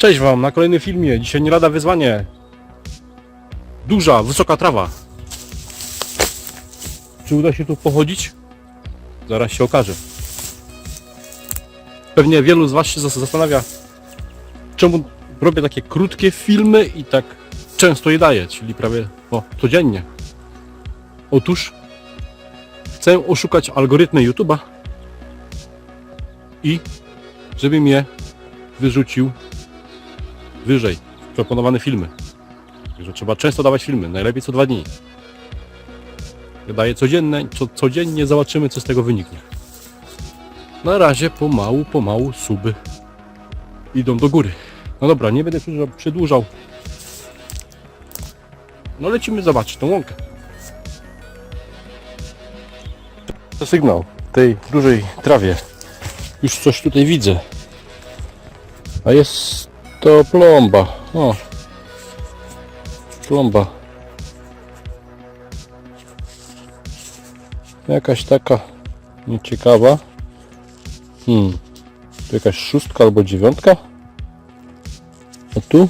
Cześć Wam na kolejnym filmie. Dzisiaj nie lada wyzwanie. Duża, wysoka trawa. Czy uda się tu pochodzić? Zaraz się okaże. Pewnie wielu z Was się zas- zastanawia, czemu robię takie krótkie filmy i tak często je daję, czyli prawie o, codziennie. Otóż chcę oszukać algorytmy YouTube'a i żeby mnie wyrzucił wyżej proponowane filmy. Także trzeba często dawać filmy, najlepiej co dwa dni. Daję codzienne, co, codziennie zobaczymy co z tego wyniknie. Na razie pomału, pomału suby idą do góry. No dobra, nie będę przedłużał- przedłużał. No lecimy zobaczyć tą łąkę. To sygnał tej dużej trawie. Już coś tutaj widzę. A jest to plomba. O. Plomba. Jakaś taka nieciekawa. Hmm. Tu jakaś szóstka albo dziewiątka. A tu?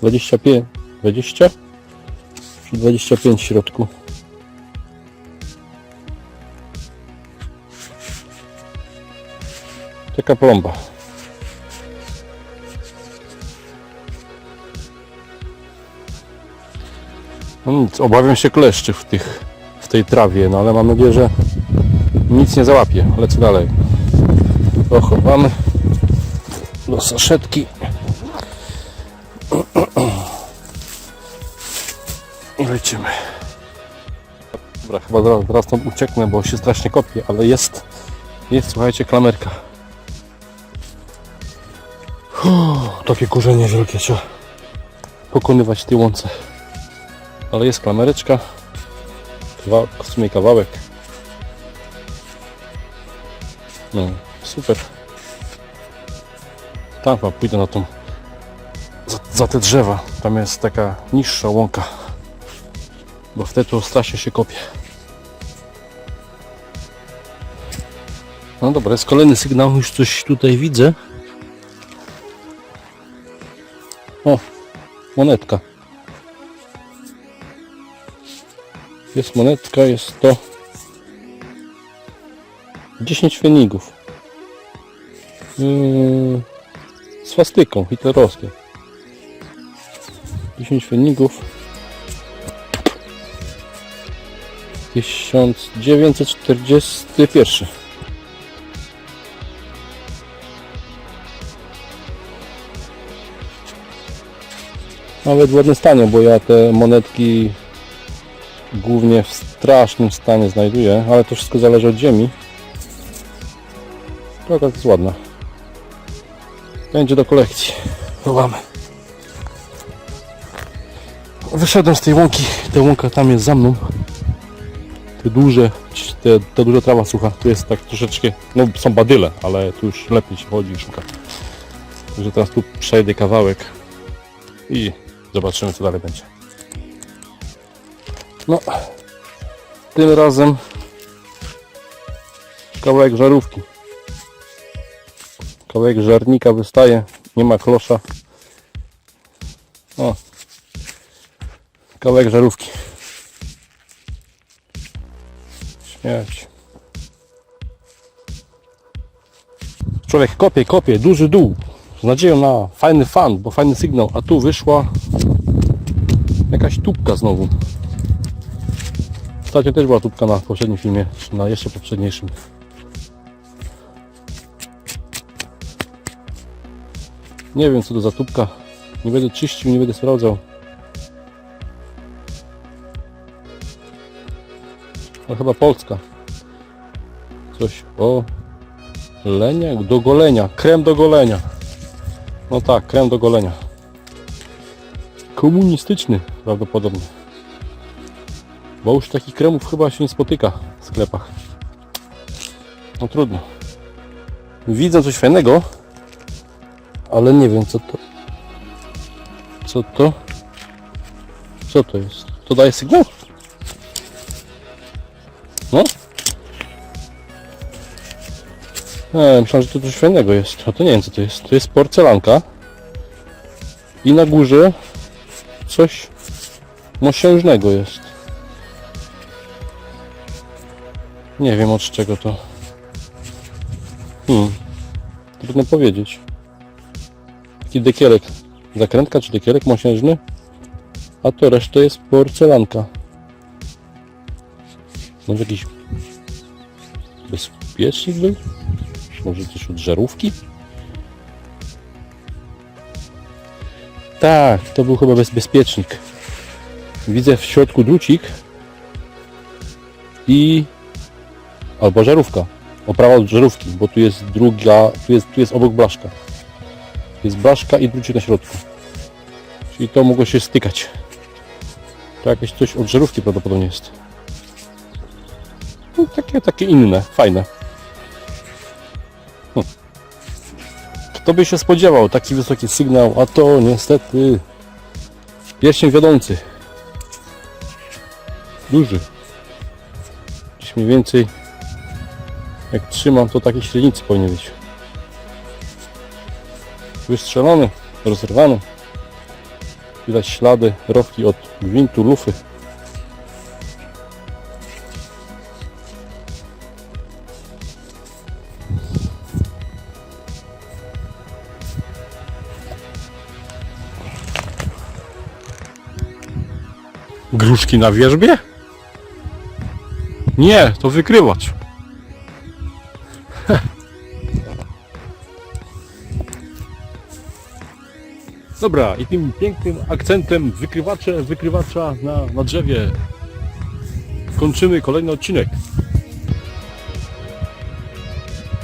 25. 20? Czy 25 w środku? Taka plomba. No nic, obawiam się kleszczy w, tych, w tej trawie, no ale mam nadzieję, że nic nie załapie. Lecę dalej. To do saszetki. I lecimy. Dobra, chyba zaraz, zaraz stąd ucieknę, bo się strasznie kopię, ale jest, jest, słuchajcie, klamerka. Uff, takie korzenie wielkie trzeba pokonywać w tej łące. Ale jest klamereczka. W sumie kawałek. No, super. Tam pójdę na tą za, za te drzewa. Tam jest taka niższa łąka. Bo wtedy to strasznie się kopie. No dobra, jest kolejny sygnał, już coś tutaj widzę. O, monetka. Jest monetka, jest to 10 fenigów. Yy, swastyką hitlerowską. 10 fenigów. 1941. Nawet w ładnym stanie, bo ja te monetki głównie w strasznym stanie znajduję, ale to wszystko zależy od ziemi. Taka jest ładna. Będzie do kolekcji. Chowamy. Wyszedłem z tej łąki. Ta łąka tam jest za mną. Te duże, te, ta duża trawa sucha. Tu jest tak troszeczkę, no są badyle, ale tu już lepiej się chodzi i szuka. Także teraz tu przejdę kawałek i zobaczymy co dalej będzie. No, tym razem kawałek żarówki. Kawałek żarnika wystaje, nie ma klosza. O, kawałek żarówki. Śmiać. Człowiek kopie, kopie, duży dół. Z nadzieją na fajny fan, bo fajny sygnał, a tu wyszła jakaś tubka znowu. Ostatnio też była tubka na poprzednim filmie, czy na jeszcze poprzedniejszym. Nie wiem co to za tubka. Nie będę czyścił, nie będę sprawdzał. No chyba polska. Coś o lenia, do golenia. Krem do golenia. No tak, krem do golenia. Komunistyczny prawdopodobnie. Bo już takich kremów chyba się nie spotyka w sklepach. No trudno. Widzę coś fajnego, ale nie wiem co to. Co to? Co to jest? To daje sygnał? No? E, myślałem, że to coś fajnego jest. A to nie wiem co to jest. To jest porcelanka. I na górze coś mosiężnego jest. Nie wiem od czego to. Hmm. Trudno powiedzieć. Taki dekielek. Zakrętka czy dekielek mosiężny? A to reszta jest porcelanka. Może jakiś bezpiecznik był? Może coś od żarówki? Tak, to był chyba bezpiecznik. Widzę w środku drucik i albo żarówka. Oprawa od żarówki, bo tu jest druga, tu jest, tu jest obok blaszka. Jest blaszka i drucik na środku. Czyli to mogło się stykać. To jakieś coś od żarówki prawdopodobnie jest. No, takie, takie inne, fajne. Hm. Kto by się spodziewał, taki wysoki sygnał, a to niestety pierścień wiodący. Duży. Gdzieś mniej więcej jak trzymam, to takie średnicy powinien być. Wystrzelony, rozerwany. Widać ślady, rowki od gwintu, lufy. Gruszki na wierzbie? Nie, to wykrywacz. Dobra, i tym pięknym akcentem wykrywacze, wykrywacza na, na drzewie kończymy kolejny odcinek.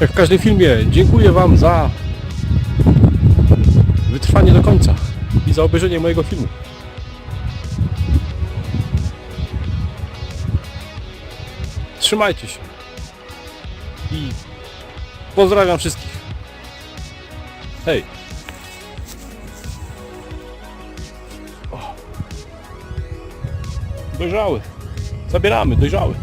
Jak w każdym filmie, dziękuję Wam za wytrwanie do końca i za obejrzenie mojego filmu. Trzymajcie się i pozdrawiam wszystkich. Hej! Dojrzały. Zabieramy, dojrzały.